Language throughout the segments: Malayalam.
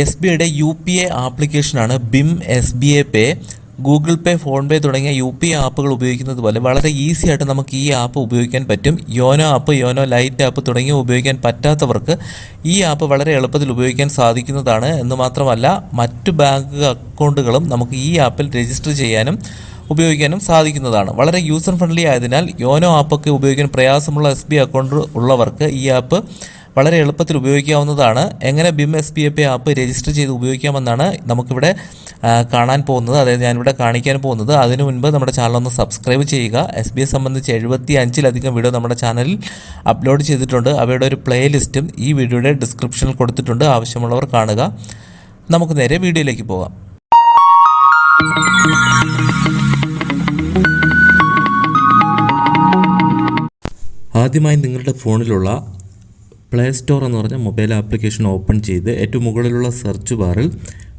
എസ് ബി ഐയുടെ യു പി ഐ ആപ്ലിക്കേഷനാണ് BHIM S B I pay Google pay PhonePe തുടങ്ങിയ യു പി ആപ്പുകൾ ഉപയോഗിക്കുന്നത് പോലെ വളരെ ഈസി ആയിട്ട് നമുക്ക് ഈ ആപ്പ് ഉപയോഗിക്കാൻ പറ്റും. YONO app YONO lite app തുടങ്ങിയ ഉപയോഗിക്കാൻ പറ്റാത്തവർക്ക് ഈ ആപ്പ് വളരെ എളുപ്പത്തിൽ ഉപയോഗിക്കാൻ സാധിക്കുന്നതാണ് എന്ന് മാത്രമല്ല മറ്റ് ബാങ്ക് അക്കൗണ്ടുകളും നമുക്ക് ഈ ആപ്പിൽ രജിസ്റ്റർ ചെയ്യാനും ഉപയോഗിക്കാനും സാധിക്കുന്നതാണ്. വളരെ യൂസർ ഫ്രണ്ട്ലി ആയതിനാൽ യോനോ ആപ്പൊക്കെ ഉപയോഗിക്കാൻ പ്രയാസമുള്ള എസ് ബി അക്കൗണ്ട് ഉള്ളവർക്ക് ഈ ആപ്പ് വളരെ എളുപ്പത്തിൽ ഉപയോഗിക്കാവുന്നതാണ്. എങ്ങനെ BHIM S P A P app register ചെയ്ത് ഉപയോഗിക്കാമെന്നാണ് നമുക്കിവിടെ കാണാൻ പോകുന്നത്. അതായത് ഞാനിവിടെ കാണിക്കാൻ പോകുന്നത്. അതിനു മുൻപ് നമ്മുടെ ചാനൽ ഒന്ന് സബ്സ്ക്രൈബ് ചെയ്യുക. എസ് ബി എ സംബന്ധിച്ച് എഴുപത്തി അഞ്ചിലധികം വീഡിയോ നമ്മുടെ ചാനലിൽ അപ്ലോഡ് ചെയ്തിട്ടുണ്ട്. അവയുടെ ഒരു പ്ലേലിസ്റ്റും ഈ വീഡിയോയുടെ ഡിസ്ക്രിപ്ഷനിൽ കൊടുത്തിട്ടുണ്ട്. ആവശ്യമുള്ളവർ കാണുക. നമുക്ക് നേരെ വീഡിയോയിലേക്ക് പോകാം. ആദ്യമായി നിങ്ങളുടെ ഫോണിലുള്ള പ്ലേ സ്റ്റോർ എന്ന് പറഞ്ഞ മൊബൈൽ ആപ്ലിക്കേഷൻ ഓപ്പൺ ചെയ്ത് ഏറ്റവും മുകളിലുള്ള സെർച്ച് ബാറിൽ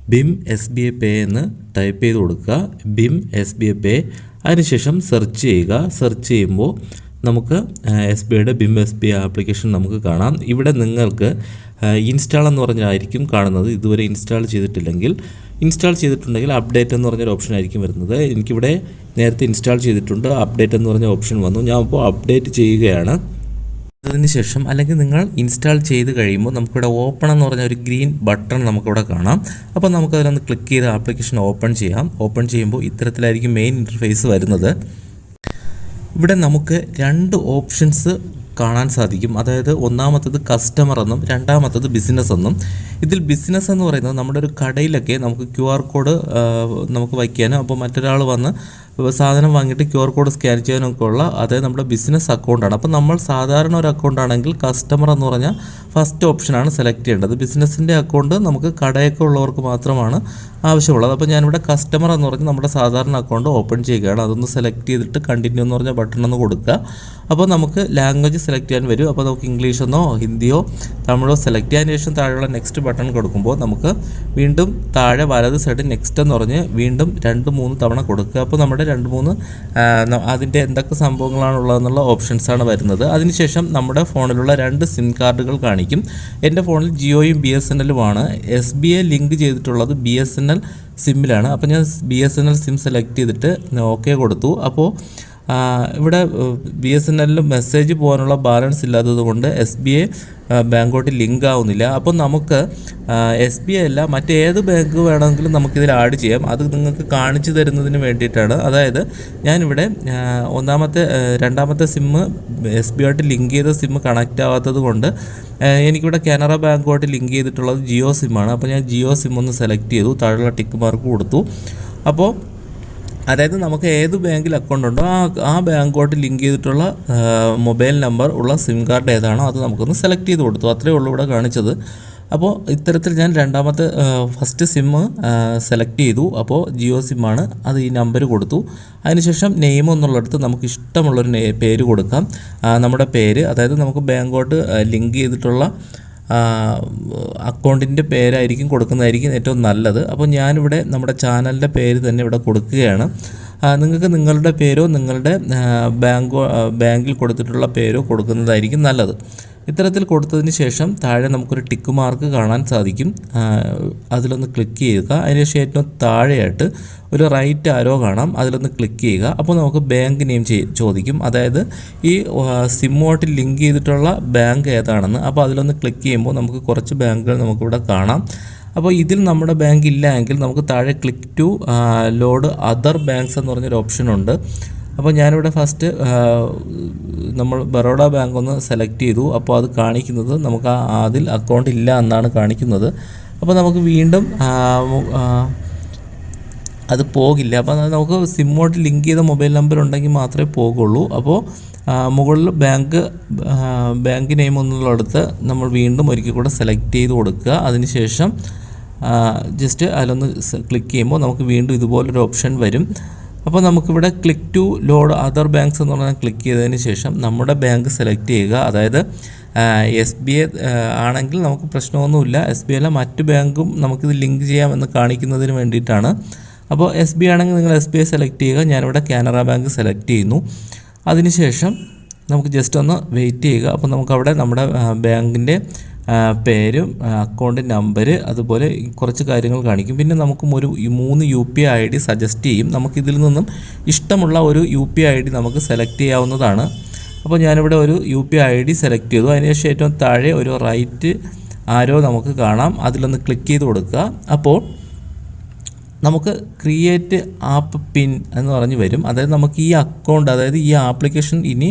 BHIM S B I pay എന്ന് ടൈപ്പ് ചെയ്ത് കൊടുക്കുക. BHIM S B I pay അതിനുശേഷം സെർച്ച് ചെയ്യുക. സെർച്ച് ചെയ്യുമ്പോൾ നമുക്ക് എസ് ബി ഐയുടെ BHIM S B I application നമുക്ക് കാണാം. ഇവിടെ നിങ്ങൾക്ക് ഇൻസ്റ്റാൾ എന്ന് പറഞ്ഞായിരിക്കും കാണുന്നത്. ഇതുവരെ ഇൻസ്റ്റാൾ ചെയ്തിട്ടില്ലെങ്കിൽ ഇൻസ്റ്റാൾ ചെയ്തിട്ടുണ്ടെങ്കിൽ അപ്ഡേറ്റ് എന്ന് പറഞ്ഞൊരു ഓപ്ഷൻ ആയിരിക്കും വരുന്നത്. എനിക്കിവിടെ നേരത്തെ ഇൻസ്റ്റാൾ ചെയ്തിട്ടുണ്ട്. അപ്ഡേറ്റ് എന്ന് പറഞ്ഞ ഓപ്ഷൻ വന്നു. ഞാൻ ഇപ്പോൾ അപ്ഡേറ്റ് ചെയ്യുകയാണ്. അതിന് ശേഷം അല്ലെങ്കിൽ നിങ്ങൾ ഇൻസ്റ്റാൾ ചെയ്ത് കഴിയുമ്പോൾ നമുക്കിവിടെ ഓപ്പൺ എന്ന് പറഞ്ഞ ഒരു ഗ്രീൻ ബട്ടൺ നമുക്കിവിടെ കാണാം. അപ്പോൾ നമുക്കതിലൊന്ന് ക്ലിക്ക് ചെയ്ത് ആപ്ലിക്കേഷൻ ഓപ്പൺ ചെയ്യാം. ഓപ്പൺ ചെയ്യുമ്പോൾ ഇത്തരത്തിലായിരിക്കും മെയിൻ ഇന്റർഫേസ് വരുന്നത്. ഇവിടെ നമുക്ക് രണ്ട് ഓപ്ഷൻസ് കാണാൻ സാധിക്കും. അതായത് ഒന്നാമത്തത് കസ്റ്റമർ എന്നും രണ്ടാമത്തത് ബിസിനസ് എന്നും. ഇതിൽ ബിസിനസ് എന്ന് പറയുന്നത് നമ്മുടെ ഒരു കടയിലൊക്കെ നമുക്ക് ക്യു ആർ കോഡ് നമുക്ക് വയ്ക്കാനും അപ്പോൾ മറ്റൊരാൾ വന്ന് സാധനം വാങ്ങിയിട്ട് ക്യു ആർ കോഡ് സ്കാൻ ചെയ്യാനൊക്കെ ഉള്ള അതായത് നമ്മുടെ ബിസിനസ് അക്കൗണ്ടാണ് അപ്പോൾ നമ്മൾ സാധാരണ ഒരു അക്കൗണ്ട് ആണെങ്കിൽ കസ്റ്റമർ എന്ന് പറഞ്ഞാൽ ഫസ്റ്റ് ഓപ്ഷനാണ് സെലക്ട് ചെയ്യേണ്ടത്. ബിസിനസ്സിന്റെ അക്കൗണ്ട് നമുക്ക് കടയൊക്കെ ഉള്ളവർക്ക് മാത്രമാണ് ആവശ്യമുള്ളത്. അപ്പോൾ ഞാനിവിടെ കസ്റ്റമർ എന്ന് പറഞ്ഞ് നമ്മുടെ സാധാരണ അക്കൗണ്ട് ഓപ്പൺ ചെയ്യുകയാണ്. അതൊന്ന് സെലക്ട് ചെയ്തിട്ട് കണ്ടിന്യൂ എന്ന് പറഞ്ഞ ബട്ടൺ ഒന്ന് കൊടുക്കുക. അപ്പോൾ നമുക്ക് ലാംഗ്വേജ് സെലക്ട് ചെയ്യാൻ വരും. അപ്പോൾ നമുക്ക് ഇംഗ്ലീഷ് എന്നോ ഹിന്ദിയോ തമിഴോ സെലക്ട് ചെയ്യാൻ ശേഷം താഴെയുള്ള നെക്സ്റ്റ് ബട്ടൺ കൊടുക്കുമ്പോൾ നമുക്ക് വീണ്ടും താഴെ വലത് സൈഡ് നെക്സ്റ്റ് എന്ന് പറഞ്ഞ് വീണ്ടും രണ്ട് മൂന്ന് തവണ കൊടുക്കുക. അപ്പോൾ നമ്മുടെ രണ്ട് മൂന്ന് അതിന്റെ എന്തൊക്കെ സംഭവങ്ങളാണ് ഉള്ളതെന്നുള്ള ഓപ്ഷൻസാണ് വരുന്നത്. അതിനുശേഷം നമ്മുടെ ഫോണിലുള്ള രണ്ട് സിം കാർഡുകൾ കാണിക്കും. എന്റെ ഫോണിൽ ജിയോയും ബി എസ് എൻ എല്ലുമാണ്. എസ് ബി ഐ ലിങ്ക് ചെയ്തിട്ടുള്ളത് ബി എസ് എൻ എൽ സിമ്മിലാണ്. അപ്പോൾ ഞാൻ B S N L sim select ചെയ്തിട്ട് ഓക്കെ കൊടുത്തു. അപ്പോൾ ഇവിടെ ബി എസ് എൻ എല്ലിൽ മെസ്സേജ് പോകാനുള്ള ബാലൻസ് ഇല്ലാത്തത് കൊണ്ട് എസ് ബി ഐ ബാങ്കോട്ട് ലിങ്ക് ആവുന്നില്ല അപ്പോൾ നമുക്ക് എസ് ബി ഐ അല്ല മറ്റേത് ബാങ്ക് വേണമെങ്കിലും നമുക്കിതിൽ ആഡ് ചെയ്യാം. അത് നിങ്ങൾക്ക് കാണിച്ചു തരുന്നതിന് വേണ്ടിയിട്ടാണ്. അതായത് ഞാനിവിടെ ഒന്നാമത്തെ രണ്ടാമത്തെ സിമ്മ് എസ് ബി ആയിട്ട് ലിങ്ക് ചെയ്ത സിമ്മ് കണക്റ്റ് ആവാത്തത് കൊണ്ട് എനിക്കിവിടെ കാനറ ബാങ്കുമായിട്ട് ലിങ്ക് ചെയ്തിട്ടുള്ളത് ജിയോ സിമ്മാണ് അപ്പോൾ ഞാൻ ജിയോ സിം ഒന്ന് സെലക്ട് ചെയ്തു. താഴെയുള്ള ടിക്ക് മാർക്ക് കൊടുത്തു. അപ്പോൾ അതായത് നമുക്ക് ഏത് ബാങ്കിൽ അക്കൗണ്ട് ഉണ്ടോ ആ ആ ബാങ്കുമായിട്ട് ലിങ്ക് ചെയ്തിട്ടുള്ള മൊബൈൽ നമ്പർ ഉള്ള സിം കാർഡ് ഏതാണോ അത് നമുക്കൊന്ന് സെലക്ട് ചെയ്ത് കൊടുത്തു. അത്രയേ ഉള്ളൂ ഇവിടെ കാണിച്ചത്. അപ്പോൾ ഇത്തരത്തിൽ ഞാൻ രണ്ടാമത്തെ ഫസ്റ്റ് സിമ്മ് സെലക്ട് ചെയ്തു. അപ്പോൾ ജിയോ സിമ്മാണ് അത് ഈ നമ്പർ കൊടുത്തു. അതിനുശേഷം നെയിം എന്നുള്ളിടത്ത് നമുക്ക് ഇഷ്ടമുള്ളൊരു പേര് കൊടുക്കാം. നമ്മുടെ പേര് അതായത് നമുക്ക് ബാങ്കോട്ട് ലിങ്ക് ചെയ്തിട്ടുള്ള അക്കൗണ്ടിന്റെ പേരായിരിക്കും കൊടുക്കുന്നതായിരിക്കും ഏറ്റവും നല്ലത്. അപ്പോൾ ഞാനിവിടെ നമ്മുടെ ചാനലിന്റെ പേര് തന്നെ ഇവിടെ കൊടുക്കുകയാണ്. നിങ്ങൾക്ക് നിങ്ങളുടെ പേരോ നിങ്ങളുടെ ബാങ്കോ ബാങ്കിൽ കൊടുത്തിട്ടുള്ള പേരോ കൊടുക്കുന്നതായിരിക്കും നല്ലത്. ഇത്തരത്തിൽ കൊടുത്തതിന് ശേഷം താഴെ നമുക്കൊരു ടിക്ക് മാർക്ക് കാണാൻ സാധിക്കും. അതിലൊന്ന് ക്ലിക്ക് ചെയ്യുക. അതിനുശേഷം ഏറ്റവും താഴെയായിട്ട് ഒരു റൈറ്റ് ആരോ കാണാം. അതിലൊന്ന് ക്ലിക്ക് ചെയ്യുക. അപ്പോൾ നമുക്ക് ബാങ്ക് നെയിം ചോദിക്കും. അതായത് ഈ സിമ്മുമായിട്ട് ലിങ്ക് ചെയ്തിട്ടുള്ള ബാങ്ക് ഏതാണെന്ന്. അപ്പോൾ അതിലൊന്ന് ക്ലിക്ക് ചെയ്യുമ്പോൾ നമുക്ക് കുറച്ച് ബാങ്കുകൾ നമുക്കിവിടെ കാണാം. അപ്പോൾ ഇതിൽ നമ്മുടെ ബാങ്ക് ഇല്ല എങ്കിൽ നമുക്ക് താഴെ click to load other banks എന്ന് പറഞ്ഞൊരു ഓപ്ഷൻ ഉണ്ട്. അപ്പോൾ ഞാനിവിടെ ഫസ്റ്റ് നമ്മൾ ബറോഡ ബാങ്ക് ഒന്ന് സെലക്ട് ചെയ്തു. അപ്പോൾ അത് കാണിക്കുന്നത് നമുക്ക് ആ അതിൽ അക്കൗണ്ട് ഇല്ല എന്നാണ് കാണിക്കുന്നത്. അപ്പോൾ നമുക്ക് വീണ്ടും അത് പോകില്ല. അപ്പോൾ നമുക്ക് സിമ്മോട്ട് ലിങ്ക് ചെയ്ത മൊബൈൽ നമ്പർ ഉണ്ടെങ്കിൽ മാത്രമേ പോകുള്ളൂ അപ്പോൾ മുകളിൽ ബാങ്ക് ബാങ്ക് നെയിം എന്നുള്ളിടത്ത് നമ്മൾ വീണ്ടും ഒരിക്കൽ കൂടെ സെലക്ട് ചെയ്ത് കൊടുക്കുക. അതിനുശേഷം ജസ്റ്റ് അതിലൊന്ന് ക്ലിക്ക് ചെയ്യുമ്പോൾ നമുക്ക് വീണ്ടും ഇതുപോലൊരു ഓപ്ഷൻ വരും. അപ്പോൾ നമുക്കിവിടെ click to load other banks എന്ന് പറഞ്ഞാൽ ക്ലിക്ക് ചെയ്തതിന് ശേഷം നമ്മുടെ ബാങ്ക് സെലക്ട് ചെയ്യുക. അതായത് എസ് ബി ഐ ആണെങ്കിൽ നമുക്ക് പ്രശ്നമൊന്നുമില്ല. എസ് ബി ഐയിലെ മറ്റ് ബാങ്കും നമുക്കിത് ലിങ്ക് ചെയ്യാമെന്ന് കാണിക്കുന്നതിന് വേണ്ടിയിട്ടാണ്. അപ്പോൾ എസ് ബി ആണെങ്കിൽ നിങ്ങൾ എസ് ബി ഐ സെലക്ട് ചെയ്യുക. ഞാനിവിടെ കാനറ ബാങ്ക് സെലക്ട് ചെയ്യുന്നു. അതിനുശേഷം നമുക്ക് ജസ്റ്റ് ഒന്ന് വെയിറ്റ് ചെയ്യുക. അപ്പോൾ നമുക്കവിടെ നമ്മുടെ ബാങ്കിന്റെ പേരും അക്കൗണ്ട് നമ്പർ അതുപോലെ കുറച്ച് കാര്യങ്ങൾ കാണിക്കും. പിന്നെ നമുക്കും ഒരു മൂന്ന് U P I D suggest ചെയ്യും. നമുക്കിതിൽ നിന്നും ഇഷ്ടമുള്ള ഒരു യു പി ഐ ഡി നമുക്ക് സെലക്ട് ചെയ്യാവുന്നതാണ്. അപ്പോൾ ഞാനിവിടെ ഒരു U P I D select ചെയ്തു. അതിനുശേഷം ഏറ്റവും താഴെ ഒരു റൈറ്റ് ആരോ നമുക്ക് കാണാം. അതിലൊന്ന് ക്ലിക്ക് ചെയ്ത് കൊടുക്കുക. അപ്പോൾ നമുക്ക് ക്രിയേറ്റ് ആപ്പ് പിൻ എന്ന് പറഞ്ഞ് വരും. അതായത് നമുക്ക് ഈ അക്കൗണ്ട് അതായത് ഈ ആപ്ലിക്കേഷൻ ഇനി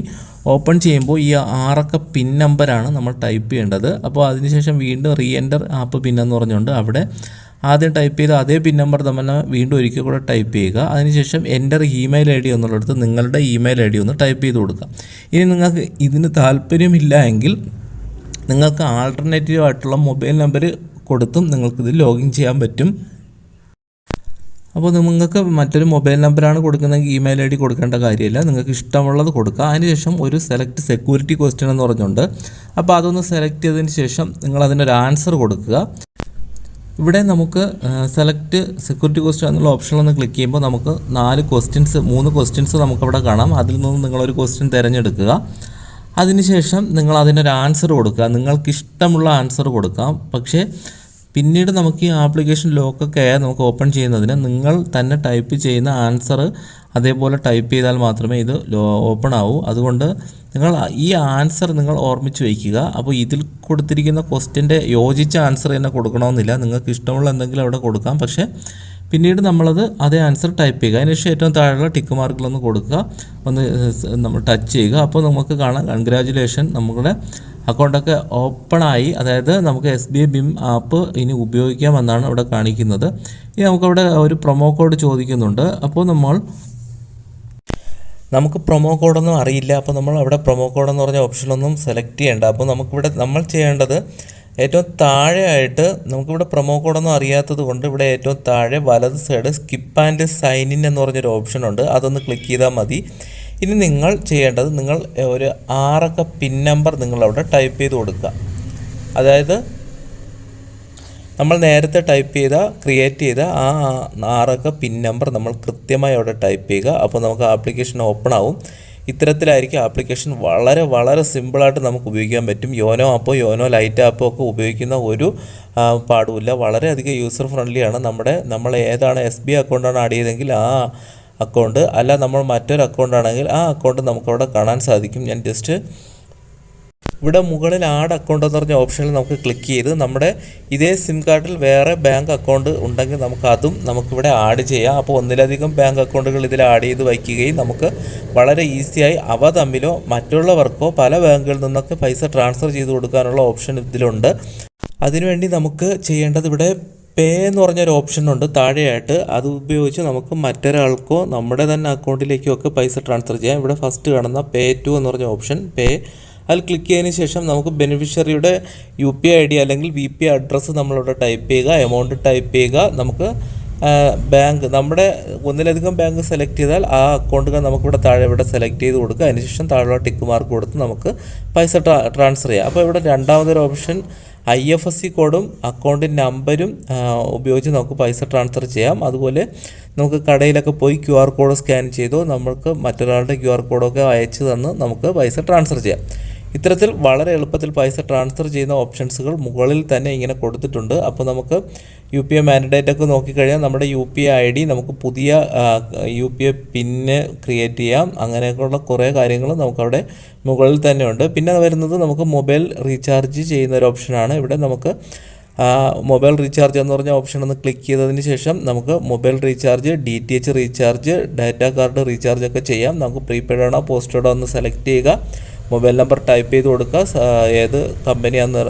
ഓപ്പൺ ചെയ്യുമ്പോൾ ഈ ആറക്ക പിൻ നമ്പറാണ് നമ്മൾ ടൈപ്പ് ചെയ്യേണ്ടത്. അപ്പോൾ അതിനുശേഷം വീണ്ടും റീ എന്റർ ആപ്പ് പിൻ എന്ന് പറഞ്ഞുകൊണ്ട് അവിടെ ആദ്യം ടൈപ്പ് ചെയ്ത അതേ പിൻ നമ്പർ തമ്മിൽ വീണ്ടും ഒരിക്കൽ കൂടെ ടൈപ്പ് ചെയ്യുക. അതിനുശേഷം എന്റർ ഇമെയിൽ ഐ ഡി എന്നുള്ളിടത്ത് നിങ്ങളുടെ ഇമെയിൽ ഐ ഡി ഒന്ന് ടൈപ്പ് ചെയ്ത് കൊടുക്കുക. ഇനി നിങ്ങൾക്ക് ഇതിന് താല്പര്യമില്ല എങ്കിൽ നിങ്ങൾക്ക് ആൾട്ടർനേറ്റീവ് ആയിട്ടുള്ള മൊബൈൽ നമ്പർ കൊടുത്തും നിങ്ങൾക്കിത് ലോഗിൻ ചെയ്യാൻ പറ്റും. അപ്പോൾ നിങ്ങൾക്ക് മറ്റൊരു മൊബൈൽ നമ്പറാണ് കൊടുക്കുന്നതെങ്കിൽ ഇമെയിൽ ഐ ഡി കൊടുക്കേണ്ട കാര്യമില്ല. നിങ്ങൾക്ക് ഇഷ്ടമുള്ളത് കൊടുക്കുക അതിനുശേഷം ഒരു സെലക്ട് സെക്യൂരിറ്റി ക്വസ്റ്റ്യൻ എന്ന് പറഞ്ഞുകൊണ്ട് അപ്പോൾ അതൊന്ന് സെലക്ട് ചെയ്തതിന് ശേഷം നിങ്ങൾ അതിനൊരു ആൻസർ കൊടുക്കുക. ഇവിടെ നമുക്ക് സെലക്ട് സെക്യൂരിറ്റി ക്വസ്റ്റ്യൻ എന്നുള്ള ഓപ്ഷനിൽ ഒന്ന് ക്ലിക്ക് ചെയ്യുമ്പോൾ നമുക്ക് നാല് ക്വസ്റ്റ്യൻസ് മൂന്ന് ക്വസ്റ്റ്യൻസ് നമുക്കവിടെ കാണാം. അതിൽ നിന്ന് നിങ്ങളൊരു ക്വസ്റ്റ്യൻ തിരഞ്ഞെടുക്കുക. അതിനുശേഷം നിങ്ങൾ അതിനൊരു ആൻസർ കൊടുക്കുക. നിങ്ങൾക്ക് ഇഷ്ടമുള്ള ആൻസർ കൊടുക്കാം. പക്ഷേ പിന്നീട് നമുക്ക് ഈ ആപ്ലിക്കേഷൻ ലോക്കൊക്കെ ആയാൽ നമുക്ക് ഓപ്പൺ ചെയ്യുന്നതിന് നിങ്ങൾ തന്നെ ടൈപ്പ് ചെയ്യുന്ന ആൻസർ അതേപോലെ ടൈപ്പ് ചെയ്താൽ മാത്രമേ ഇത് ഓപ്പൺ ആവൂ. അതുകൊണ്ട് നിങ്ങൾ ഈ ആൻസർ നിങ്ങൾ ഓർമ്മിച്ച് വയ്ക്കുക. അപ്പോൾ ഇതിൽ കൊടുത്തിരിക്കുന്ന ക്വസ്റ്റ്യന്റെ യോജിച്ച ആൻസർ തന്നെ കൊടുക്കണമെന്നില്ല. നിങ്ങൾക്ക് ഇഷ്ടമുള്ള എന്തെങ്കിലും അവിടെ കൊടുക്കാം. പക്ഷേ പിന്നീട് നമ്മളത് അതേ ആൻസർ ടൈപ്പ് ചെയ്യുക. അതിനുശേഷം ഏറ്റവും താഴെയുള്ള ടിക്ക് മാർക്കിലൊന്ന് കൊടുക്കുക. ഒന്ന് നമ്മൾ ടച്ച് ചെയ്യുക. അപ്പോൾ നമുക്ക് കാണാം. കൺഗ്രാജുലേഷൻ നമ്മുടെ അക്കൗണ്ടൊക്കെ ഓപ്പണായി അതായത് നമുക്ക് S B I BHIM app ഇനി ഉപയോഗിക്കാമെന്നാണ് ഇവിടെ കാണിക്കുന്നത്. ഇനി നമുക്കവിടെ ഒരു പ്രൊമോ കോഡ് ചോദിക്കുന്നുണ്ട്. അപ്പോൾ നമ്മൾ നമുക്ക് പ്രൊമോ കോഡൊന്നും അറിയില്ല. അപ്പോൾ നമ്മൾ അവിടെ പ്രൊമോ കോഡെന്ന് പറഞ്ഞ ഓപ്ഷനൊന്നും സെലക്ട് ചെയ്യേണ്ട. അപ്പോൾ നമുക്കിവിടെ നമ്മൾ ചെയ്യേണ്ടത് ഏറ്റവും താഴെയായിട്ട് നമുക്കിവിടെ പ്രൊമോ കോഡൊന്നും അറിയാത്തത് കൊണ്ട് ഇവിടെ ഏറ്റവും താഴെ വലത് side skip and sign in എന്ന് പറഞ്ഞൊരു ഓപ്ഷൻ ഉണ്ട് അതൊന്ന് ക്ലിക്ക് ചെയ്താൽ മതി. ഇനി നിങ്ങൾ ചെയ്യേണ്ടത് നിങ്ങൾ ഒരു ആറക്ക പിൻ നമ്പർ നിങ്ങളവിടെ ടൈപ്പ് ചെയ്ത് കൊടുക്കുക. അതായത് നമ്മൾ നേരത്തെ ടൈപ്പ് ചെയ്ത ക്രിയേറ്റ് ചെയ്ത ആ ആറക്ക പിൻ നമ്പർ നമ്മൾ കൃത്യമായി അവിടെ ടൈപ്പ് ചെയ്യുക. അപ്പോൾ നമുക്ക് ആപ്ലിക്കേഷൻ ഓപ്പൺ ആവും. ഇത്തരത്തിലായിരിക്കും ആപ്ലിക്കേഷൻ വളരെ വളരെ സിമ്പിളായിട്ട് നമുക്ക് ഉപയോഗിക്കാൻ പറ്റും. യോനോ ആപ്പോ യോനോ ലൈറ്റ് ആപ്പോ ഒക്കെ ഉപയോഗിക്കുന്ന ഒരു പാടുമില്ല. വളരെയധികം യൂസർ ഫ്രണ്ട്ലിയാണ് നമ്മുടെ നമ്മൾ ഏതാണ് എസ് ബി അക്കൗണ്ടാണ് ആഡ് ചെയ്തെങ്കിൽ ആ അക്കൗണ്ട് അല്ല നമ്മൾ മറ്റൊരു അക്കൗണ്ട് ആണെങ്കിൽ ആ അക്കൗണ്ട് നമുക്കവിടെ കാണാൻ സാധിക്കും. ഞാൻ ജസ്റ്റ് ഇവിടെ മുകളിൽ ആഡ് അക്കൗണ്ട് എന്ന് പറഞ്ഞ ഓപ്ഷനിൽ നമുക്ക് ക്ലിക്ക് ചെയ്ത് നമ്മുടെ ഇതേ സിം കാർഡിൽ വേറെ ബാങ്ക് അക്കൗണ്ട് ഉണ്ടെങ്കിൽ നമുക്ക് അതും നമുക്കിവിടെ ആഡ് ചെയ്യാം. അപ്പോൾ ഒന്നിലധികം ബാങ്ക് അക്കൗണ്ടുകൾ ഇതിൽ ആഡ് ചെയ്ത് വയ്ക്കുകയും നമുക്ക് വളരെ ഈസിയായി അവ തമ്മിലോ മറ്റുള്ളവർക്കോ പല ബാങ്കുകളിൽ നിന്നൊക്കെ പൈസ ട്രാൻസ്ഫർ ചെയ്ത് കൊടുക്കാനുള്ള ഓപ്ഷൻ ഇതിലുണ്ട്. അതിനുവേണ്ടി നമുക്ക് ചെയ്യേണ്ടത് ഇവിടെ പേ എന്ന് പറഞ്ഞൊരു ഓപ്ഷൻ ഉണ്ട്. താഴെയായിട്ട് അത് ഉപയോഗിച്ച് നമുക്ക് മറ്റൊരാൾക്കോ നമ്മുടെ തന്നെ അക്കൗണ്ടിലേക്കോ ഒക്കെ പൈസ ട്രാൻസ്ഫർ ചെയ്യാം. ഇവിടെ ഫസ്റ്റ് കാണുന്ന പേ ടു എന്ന് പറഞ്ഞ ഓപ്ഷൻ പേ. അതിൽ ക്ലിക്ക് ചെയ്തതിന് ശേഷം നമുക്ക് ബെനിഫിഷ്യറിയുടെ യു പി ഐ ഡി അല്ലെങ്കിൽ വി പി അഡ്രസ്സ് നമ്മളിവിടെ ടൈപ്പ് ചെയ്യുക എമൗണ്ട് ടൈപ്പ് ചെയ്യുക. നമുക്ക് ബാങ്ക് നമ്മുടെ ഒന്നിലധികം ബാങ്ക് സെലക്ട് ചെയ്താൽ ആ അക്കൗണ്ടുകൾ നമുക്കിവിടെ താഴെ ഇവിടെ സെലക്ട് ചെയ്ത് കൊടുക്കുക. അതിനുശേഷം താഴെ ടിക്ക് മാർക്ക് കൊടുത്ത് നമുക്ക് പൈസ ട്രാൻസ്ഫർ ചെയ്യാം. അപ്പോൾ ഇവിടെ രണ്ടാമതൊരു option I F S C കോഡും അക്കൗണ്ടിന്റെ നമ്പരും ഉപയോഗിച്ച് നമുക്ക് പൈസ ട്രാൻസ്ഫർ ചെയ്യാം. അതുപോലെ നമുക്ക് കടയിലൊക്കെ പോയി ക്യു ആർ കോഡ് സ്കാൻ ചെയ്തോ നമുക്ക് മറ്റൊരാളുടെ ക്യു ആർ കോഡൊക്കെ അയച്ചു തന്ന് നമുക്ക് പൈസ ട്രാൻസ്ഫർ ചെയ്യാം. ഇത്തരത്തിൽ വളരെ എളുപ്പത്തിൽ പൈസ ട്രാൻസ്ഫർ ചെയ്യുന്ന ഓപ്ഷൻസുകൾ മുകളിൽ തന്നെ ഇങ്ങനെ കൊടുത്തിട്ടുണ്ട്. അപ്പോൾ നമുക്ക് യു പി ഐ മാൻഡേറ്റ് ഒക്കെ നോക്കിക്കഴിഞ്ഞാൽ നമ്മുടെ U P I I D നമുക്ക് പുതിയ U P I PIN create ചെയ്യാം. അങ്ങനെയൊക്കെയുള്ള കുറേ കാര്യങ്ങൾ നമുക്കവിടെ മുകളിൽ തന്നെ ഉണ്ട്. പിന്നെ വരുന്നത് നമുക്ക് മൊബൈൽ റീചാർജ് ചെയ്യുന്ന ഒരു ഓപ്ഷനാണ്. ഇവിടെ നമുക്ക് മൊബൈൽ റീചാർജ് എന്ന് പറഞ്ഞ ഓപ്ഷൻ ഒന്ന് ക്ലിക്ക് ചെയ്തതിന് ശേഷം നമുക്ക് mobile recharge D T H recharge data card recharge ഒക്കെ ചെയ്യാം. നമുക്ക് പ്രീപെയ്ഡ് ആണോ പോസ്റ്റഡ് ഒന്ന് സെലക്ട് ചെയ്യുക. മൊബൈൽ നമ്പർ ടൈപ്പ് ചെയ്ത് കൊടുക്കുക. ഏത് കമ്പനിയാന്ന്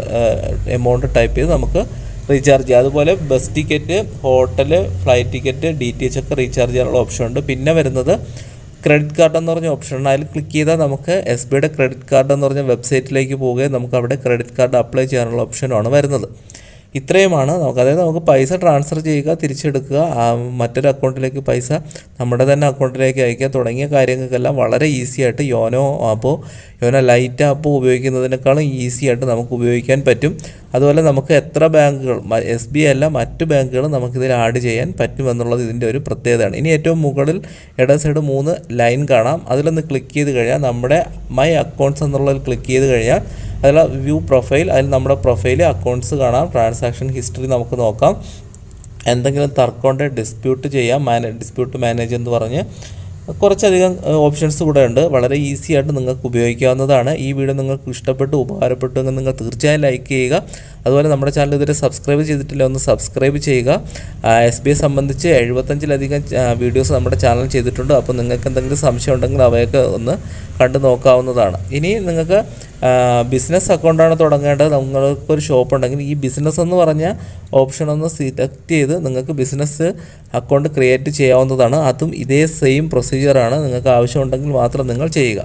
എമൗണ്ട് ടൈപ്പ് ചെയ്ത് നമുക്ക് റീചാർജ് ചെയ്യാം. അതുപോലെ bus ticket hotel flight ticket D T H ഒക്കെ റീചാർജ് ചെയ്യാനുള്ള ഓപ്ഷൻ ഉണ്ട്. പിന്നെ വരുന്നത് ക്രെഡിറ്റ് കാർഡ് എന്ന് പറഞ്ഞ ഓപ്ഷൻ ഉണ്ട് അതിൽ ക്ലിക്ക് ചെയ്താൽ നമുക്ക് എസ് ബിയുടെ ക്രെഡിറ്റ് കാർഡ് എന്ന് പറഞ്ഞ വെബ്സൈറ്റിലേക്ക് പോവുകയും നമുക്ക് അവിടെ ക്രെഡിറ്റ് കാർഡ് അപ്ലൈ ചെയ്യാനുള്ള ഓപ്ഷനുമാണ് വരുന്നത്. ഇത്രയുമാണ് നമുക്ക്. അതായത് നമുക്ക് പൈസ ട്രാൻസ്ഫർ ചെയ്യുക തിരിച്ചെടുക്കുക മറ്റൊരു അക്കൗണ്ടിലേക്ക് പൈസ നമ്മുടെ തന്നെ അക്കൗണ്ടിലേക്ക് അയക്കുക തുടങ്ങിയ കാര്യങ്ങൾക്കെല്ലാം വളരെ ഈസി ആയിട്ട് യോനോ ആപ്പോ യോനോ ലൈറ്റ് ആപ്പോ ഉപയോഗിക്കുന്നതിനേക്കാളും ഈസി ആയിട്ട് നമുക്ക് ഉപയോഗിക്കാൻ പറ്റും. അതുപോലെ നമുക്ക് എത്ര ബാങ്കുകൾ എസ് ബി അല്ല മറ്റ് ബാങ്കുകൾ നമുക്കിതിൽ ആഡ് ചെയ്യാൻ പറ്റുമെന്നുള്ളത് ഇതിന്റെ ഒരു പ്രത്യേകതയാണ്. ഇനി ഏറ്റവും മുകളിൽ ഇട സൈഡ് മൂന്ന് ലൈൻ കാണാം. അതിലൊന്ന് ക്ലിക്ക് ചെയ്ത് കഴിഞ്ഞാൽ നമ്മുടെ മൈ അക്കൗണ്ട്സ് എന്നുള്ളതിൽ ക്ലിക്ക് ചെയ്ത് കഴിഞ്ഞാൽ അതിൽ വ്യൂ പ്രൊഫൈൽ അതിൽ നമ്മുടെ പ്രൊഫൈൽ അക്കൗണ്ട്സ് കാണാം. ട്രാൻസാക്ഷൻ ഹിസ്റ്ററി നമുക്ക് നോക്കാം. എന്തെങ്കിലും തർക്കമുണ്ടെങ്കിൽ ഡിസ്പ്യൂട്ട് ചെയ്യാം. മാനേ ഡിസ്പ്യൂട്ട് മാനേജ് എന്ന് പറഞ്ഞ് കുറച്ചധികം ഓപ്ഷൻസ് കൂടെ ഉണ്ട്. വളരെ ഈസി ആയിട്ട് നിങ്ങൾക്ക് ഉപയോഗിക്കാവുന്നതാണ്. ഈ വീഡിയോ നിങ്ങൾക്ക് ഇഷ്ടപ്പെട്ടു ഉപകാരപ്പെട്ടു നിങ്ങൾ തീർച്ചയായും ലൈക്ക് ചെയ്യുക. അതുപോലെ നമ്മുടെ ചാനൽ ഇതുവരെ സബ്സ്ക്രൈബ് ചെയ്തിട്ടില്ല ഒന്ന് സബ്സ്ക്രൈബ് ചെയ്യുക. എസ് ബി ഐ സംബന്ധിച്ച് എഴുപത്തഞ്ചിലധികം വീഡിയോസ് നമ്മുടെ ചാനൽ ചെയ്തിട്ടുണ്ട്. അപ്പോൾ നിങ്ങൾക്ക് എന്തെങ്കിലും സംശയം ഉണ്ടെങ്കിൽ അവയൊക്കെ ഒന്ന് കണ്ടു നോക്കാവുന്നതാണ്. ഇനി നിങ്ങൾക്ക് ബിസിനസ് അക്കൗണ്ടാണ് തുടങ്ങേണ്ടത്. നിങ്ങൾക്കൊരു ഷോപ്പ് ഉണ്ടെങ്കിൽ ഈ ബിസിനസ് എന്ന് പറഞ്ഞ ഓപ്ഷൻ ഒന്ന് സെലക്ട് ചെയ്ത് നിങ്ങൾക്ക് ബിസിനസ് അക്കൗണ്ട് ക്രിയേറ്റ് ചെയ്യാവുന്നതാണ്. അതും ഇതേ സെയിം പ്രൊസീജിയറാണ് നിങ്ങൾക്ക് ആവശ്യമുണ്ടെങ്കിൽ മാത്രം നിങ്ങൾ ചെയ്യുക.